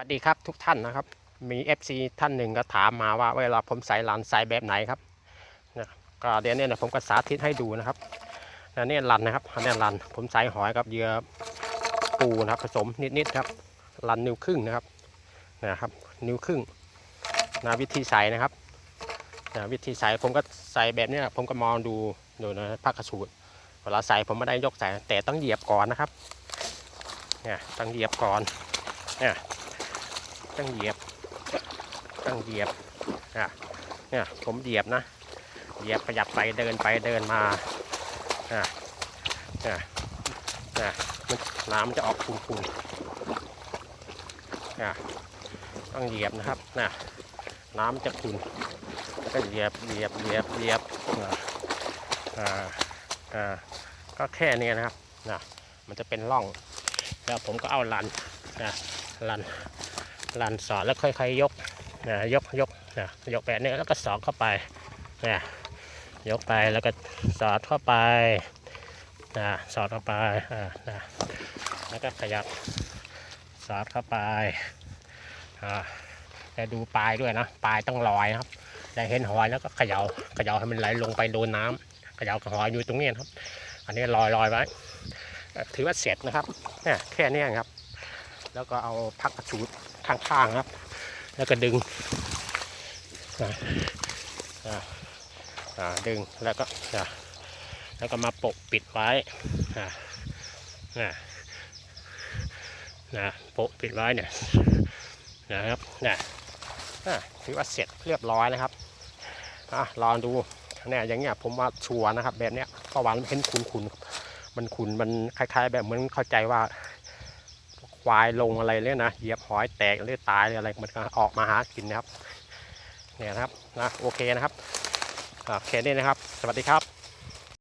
วัสดีครับทุกท่านนะครับ มี FC ท่านหนึ่งก็ถามมาว่าเวลาผมใส่ลานใส่แบบไหนครับนะก็เดี๋ยวนี้นะผมก็สาธิตให้ดูนะครับนะนี่ลันนะครับอันนี้ลันผมใส่หอยกับเยื่อปูนะครับ ผสมนิดๆครับลันนิ้วครึ่งนะครับนะครับ นิ้วครึ่งนะวิธีใส่นะครับนะวิธีใส่ผมก็ใส่แบบนี้นะผมก็มองดูดูนะพักกระสูดเวลาใส่ผมไม่ได้ยกใส่แต่ต้องเหยียบก่อนนะครับเนี่ยต้องเหยียบก่อนเนี่ย ต้องเหยียบต้องเหยียบเนี่ยเนี่ยผมเหยียบนะเหยียบขยับไปเดินไปเดินมาอะเนี่ยเนี่ยมันน้ำจะออกคุ่นๆเนี่ยต้องเหยียบนะครับนะน้ำจะขุ่นก็เหยียบเหยียบเหยียบเหยียบอ่าอ่าอ่าก็แค่นี้นะครับนะมันจะเป็นร่อง แล้วผมก็เอาลันนะลัน ลันสอดแล้วค่อยๆยกนะยกยกนะยกแบบนี้แล้วก็สอดเข้าไปนะยกไปแล้วก็สอดเข้าไปนะสอดเข้าไปอ่านะแล้วก็ขยับสอดเข้าไปอ่าแต่ดูปลายด้วยนะปลายต้องลอยครับแต่เห็นหอยแล้วก็เขย่าเขย่าให้มันไหลลงไปโดนน้ำเขย่ากับหอยอยู่ตรงนี้ครับ อันนี้ลอยลอยไว้ ถือว่าเสร็จนะครับเนี่ยแค่นี้ครับ แล้วก็เอาพักกระชูด ข้างๆครับ แล้วก็ดึงดึงแล้วก็แล้วก็มาปกปิดไว้อ่าอ่านะปกปิดไว้เนี่ยนะครับนะถือว่าเสร็จเรียบร้อยนะครับอะลองดูเนี่ยอย่างเงี้ยผมว่าชัวนะครับแบบเนี้ยเพระวันเห็นขุนๆมันขุนมันคล้ายๆ แบบเหมือนเข้าใจว่า ควายลงอะไรเลยนะเหยียบหอยแตกหรือตายหรืออะไรมันก็ออกมาหากินนะครับเนี่ยนะครับนะโอเคนะครับโอเคนี่นะครับ สวัสดีครับ